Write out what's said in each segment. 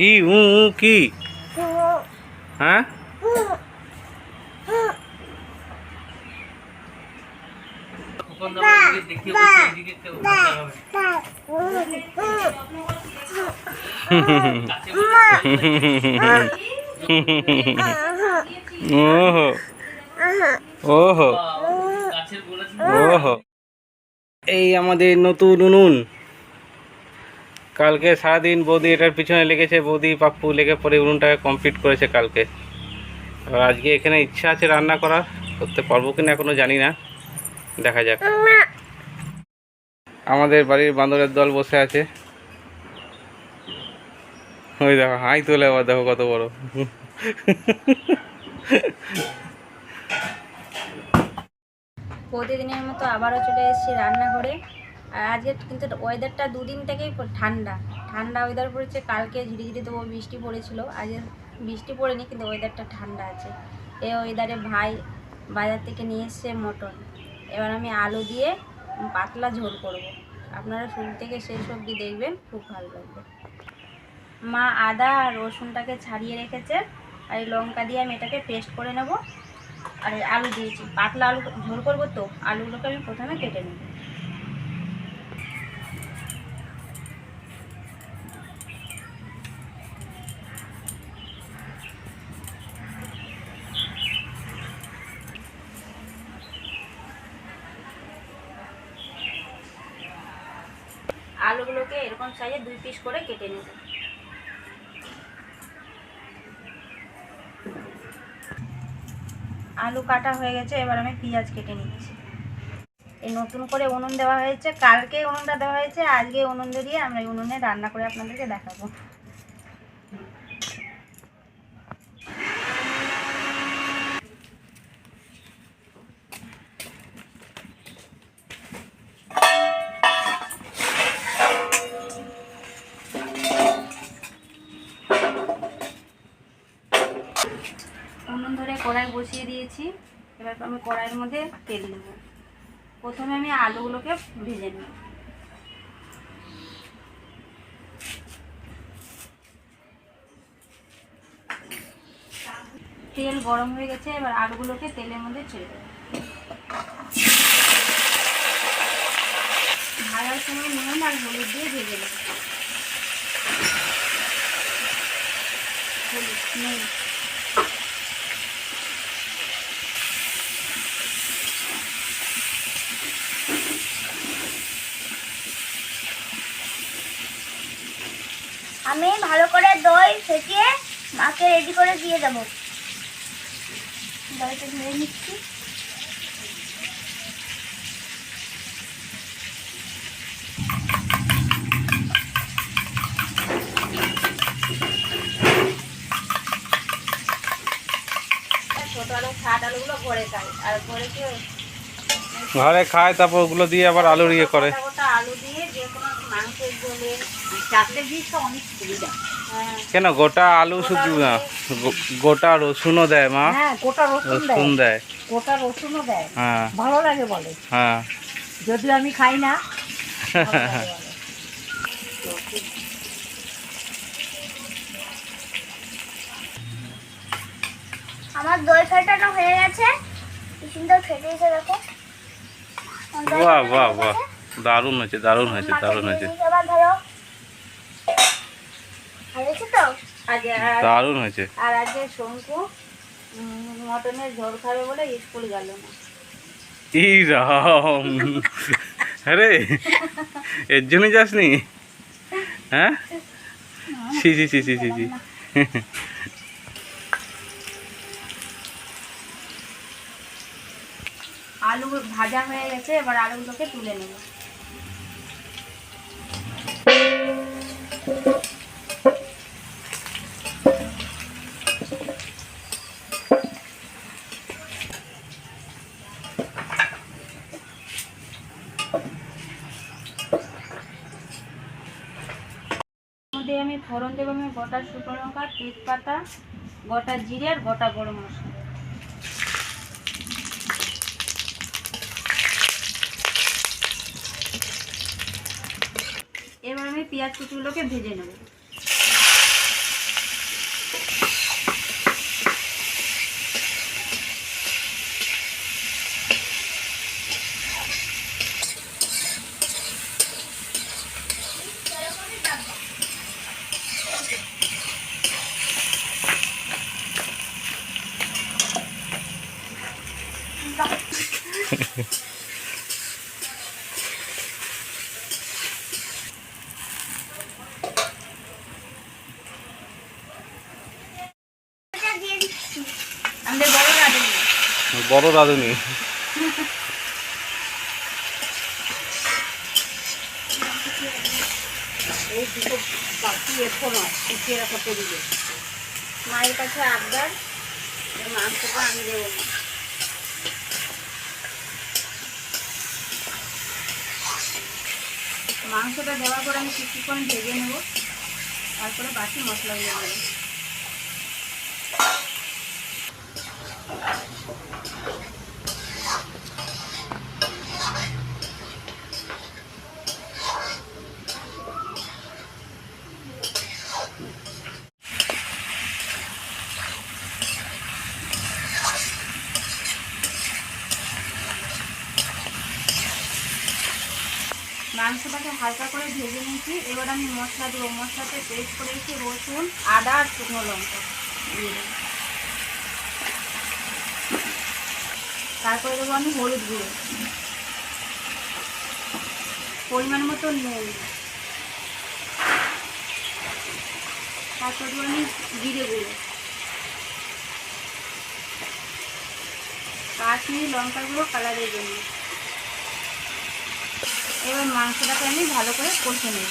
কি উ কি? হ্যাঁ? ওহো। ওহো। ওহো। এই আমাদের নতুন উনুন। কালকে সারাদিন বৌদি এটার পিছনে লেগেছে, বৌদি, পাপ্পু লেগে পরে উনুনটাকে কমপ্লিট করেছে কালকে। এবার আজকে এখানে ইচ্ছা আছে রান্না করার, করতে পারব কিনা এখনও জানি না। দেখা যাক। আমাদের বাড়ির বান্দরের দল বসে আছে। ওই দেখো, হাই তোলে আবার, দেখো কত বড়। প্রতিদিনের মতো আবারও চলে এসেছি রান্নাঘরে। আর আজকে কিন্তু ওয়েদারটা দুদিন থেকেই ঠান্ডা। ঠান্ডা ওয়েদার পড়েছে, কালকে ঝিরিঝিরি দেবো বৃষ্টি পড়েছিল। আজকে বৃষ্টি পড়েনি, কিন্তু ওয়েদারটা ঠান্ডা আছে। এই ওয়েদারে ভাই বাজার থেকে নিয়ে এসছে মটন। এবার আমি আলু দিয়ে পাতলা ঝোল করব। আপনারা শুরু থেকে শেষ অবধি দেখবেন, খুব ভালো লাগবে। মা আদা আর রসুনটাকে ছাড়িয়ে রেখেছে। আর এই লঙ্কা দিয়ে আমি এটাকে পেস্ট করে নেব। আর আলু দিয়েছি। পাতলা আলু ঝোল করব তো, আলুগুলোকে আমি প্রথমে কেটে নেব। আলুগুলোকে এরকম সাইজে দুই পিস করে কেটে নেব। আলু কাটা হয়ে গেছে, এবার আমি পেঁয়াজ কেটে নিচ্ছি। এই নতুন করে উনুন দেওয়া হয়েছে, কালকে উনুনটা দেওয়া হয়েছে, আজকে উনুন দিয়ে আমরা উনুনে রান্না করে আপনাদেরকে দেখাবো উনুন ধরে কড়াই বসিয়ে দিয়েছি। এবার আমি কড়াইয়ের মধ্যে তেল দেব। প্রথমে আমি আলুগুলোকে ভেজে নেব। তেল গরম হয়ে গেছে, এবার আলুগুলোকে তেলের মধ্যে ছেড়ে দেবো। ভাজার সময় নুন আর হলুদ দিয়ে ভেজে নেব। হলুদ আমি ভালো করে দই ফেটিয়ে মাকে রেডি করে দিয়ে দেব দইটা ধরে নিচ্ছি। ঘরে খায় তারপর ওগুলো দিয়ে আবার আলুর ইয়ে করে। আলু দিয়ে যে কোনো মাংসের ঝোলে অনেক সুবিধা। হ্যাঁ। কেন? গোটা আলু শুধু না গোটা রসুনও দেয় মা? হ্যাঁ গোটা রসুন দেয়। গোটা রসুনও দেয়। হ্যাঁ। ভালো লাগে বলে। হ্যাঁ। যদিও আমি খাই না। আমার দই ফেটানো হয়ে গেছে। কি সুন্দর ফেটেছে দেখো। বাহ বাহ বাহ। দারুণ হয়েছে দারুণ হয়েছে দারুণ হয়েছে। দারুণ হয়েছে। আর আজকে শঙ্কু মটনের ঝোল খাবে বলে স্কুল গেল না। আরে এর জন্য যাসনি? হ্যাঁ? আলু ভাজা হয়ে গেছে এবার আলুগুলোকে তুলে নেব। আমি ফোড়ন দেবো আমি গোটা শুকনো লঙ্কা তেজপাতা গোটা জিরে আর গোটা গরম মশলা। পেঁয়াজ কুচিগুলোকে ভেজে নেব Yeah. বড় রাঁধুনি। মায়ের কাছে মাংসটা আমি দেবো না। মাংসটা দেওয়ার পর আমি কিছুক্ষণ ভেজে নেব, তারপরে বাকি মশলা মশলাগুলো দেবো। মাংসটাকে হালকা করে ভেজে নিয়েছি। এবার আমি মশলা দেবো। মশলাতে পেস্ট করে করেছি রসুন, আদা আর শুকনো লঙ্কা তারপরে দেবো আমি হলুদ গুঁড়ো। পরিমাণ মতো নুন। তারপর দেবো আমি জিরে গুঁড়ো। কাশ্মীরি লঙ্কাগুলো কালারের জন্য। এবার মাংসটাকে আমি ভালো করে কষে নেব।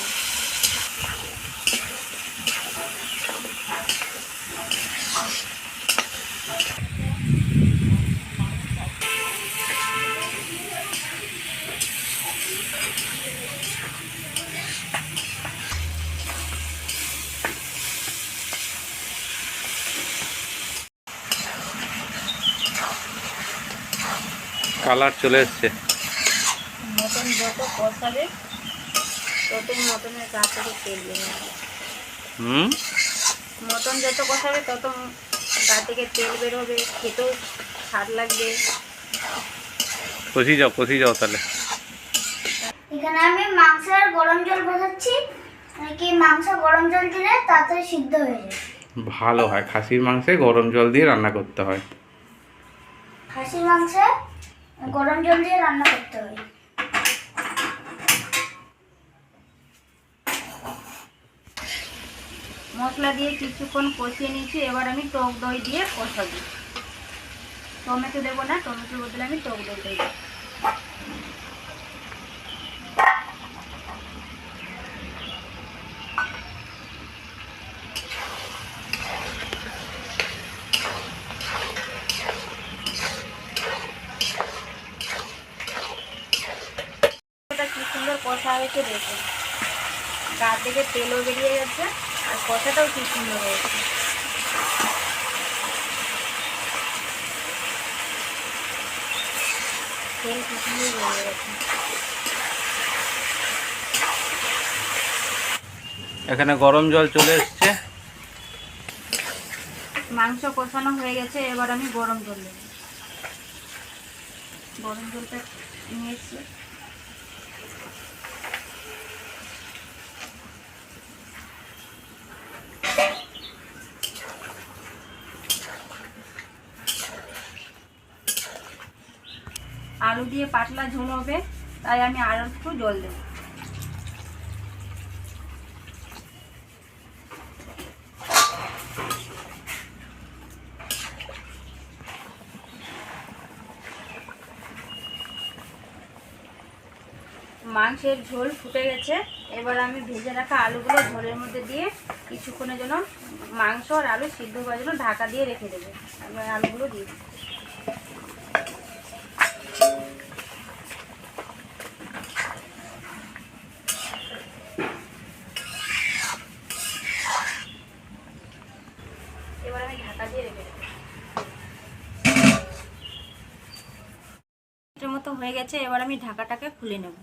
কালার চলে এসছে। কষাবে ততই মটনের গা থেকে তেল বেরোবে হুম? মটন যত কষাবে তত গা থেকে তেল বেরোবে খেতেও স্বাদ লাগবে। কষি যাও কষি যাও তাহলে। এখানে আমি মাংসের গরম জল বসাচ্ছি মানে কি মাংস গরম জল দিলে তাড়াতাড়ি সিদ্ধ হয়ে যায়। ভালো হয় খাসির মাংসে গরম জল দিয়ে রান্না করতে হয়। খাসির মাংসে গরম জল দিয়ে রান্না করতে হয়। মশলা দিয়ে কিছুক্ষণ কষিয়ে নিয়েছি। এবার আমি টক দই দিয়ে কষাবো। টমেটো দেবো না, টমেটোর বদলে আমি টক দই দেবো। কি সুন্দর কষা হয়েছে দেখুন। গা থেকে তেলও বেরিয়ে যাচ্ছে আর কষাটাও কি সুন্দর হয়েছে? তেল গেছে এখানে গরম জল চলে এসছে। মাংস কষানো হয়ে গেছে এবার আমি গরম জল দেবো। গরম জলটা নিয়ে এসছি। আলু দিয়ে পাতলা ঝোল হবে, তাই আমি আরও একটু জল দেবো। মাংসের ঝোল ফুটে গেছে। এবার আমি ভেজে রাখা আলুগুলো ঝোলের মধ্যে দিয়ে কিছুক্ষণের জন্য মাংস আর আলু সিদ্ধ হওয়ার জন্য ঢাকা দিয়ে রেখে দেবো। এবার আলুগুলো দিয়ে দিই। এবার আমি ঢাকা দিয়ে রেখে দেবো এটার মতো হয়ে গেছে এবার আমি ঢাকাটাকে খুলে নেব।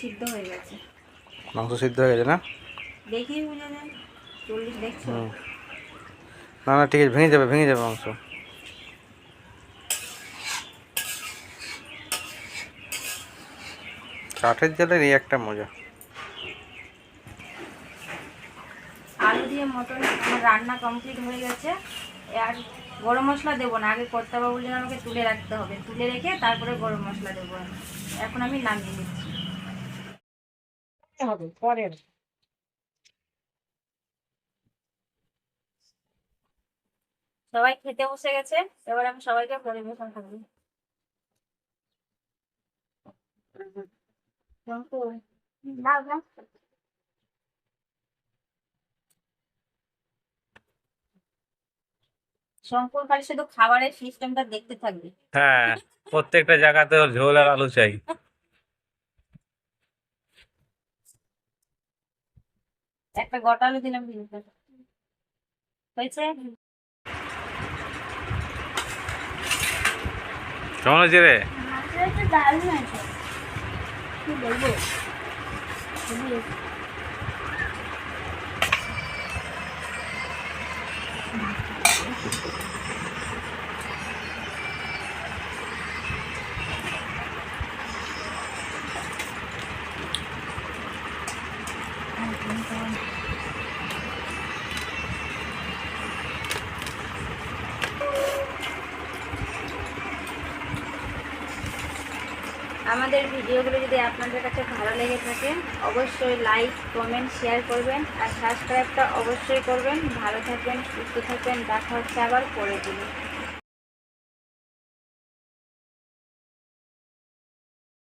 সিদ্ধ হয়ে গেছে। মাংস সিদ্ধ হয়ে গেছে না? দেখি বুঝে যান চল্লিশ দেখছ? না না ঠিক আছে ভেঙে যাবে ভেঙে যাবে মাংস। কাঠের জালের এই একটা মজা। আলু দিয়ে মটন আমার রান্না কমপ্লিট হয়ে গেছে। আর গরম মশলা দেবো না আগে কর্তা বাবুর জন্য আমাকে তুলে রাখতে হবে। তুলে রেখে তারপরে গরম মশলা দেবো। এখন আমি নামিয়ে হবে পরের। সবাই খেতে বসে গেছে এবার আমি সবাইকে পরিবেশন করব শঙ্কর খালি শুধু খাবারের সিস্টেমটা দেখতে থাকবে। হ্যাঁ প্রত্যেকটা জায়গাতে ঝোল আর আলু চাই। একটা গোটা আলু দিলাম হয়েছে? কেমন হয়েছে রে? দারুণ আছে কি বলব? আমাদের ভিডিওগুলো যদি আপনাদের কাছে ভালো লেগে থাকে, অবশ্যই লাইক কমেন্ট শেয়ার করবেন আর সাবস্ক্রাইবটা অবশ্যই করবেন। ভালো থাকবেন, সুস্থ থাকবেন। দেখা হচ্ছে আবার পরের দিনে।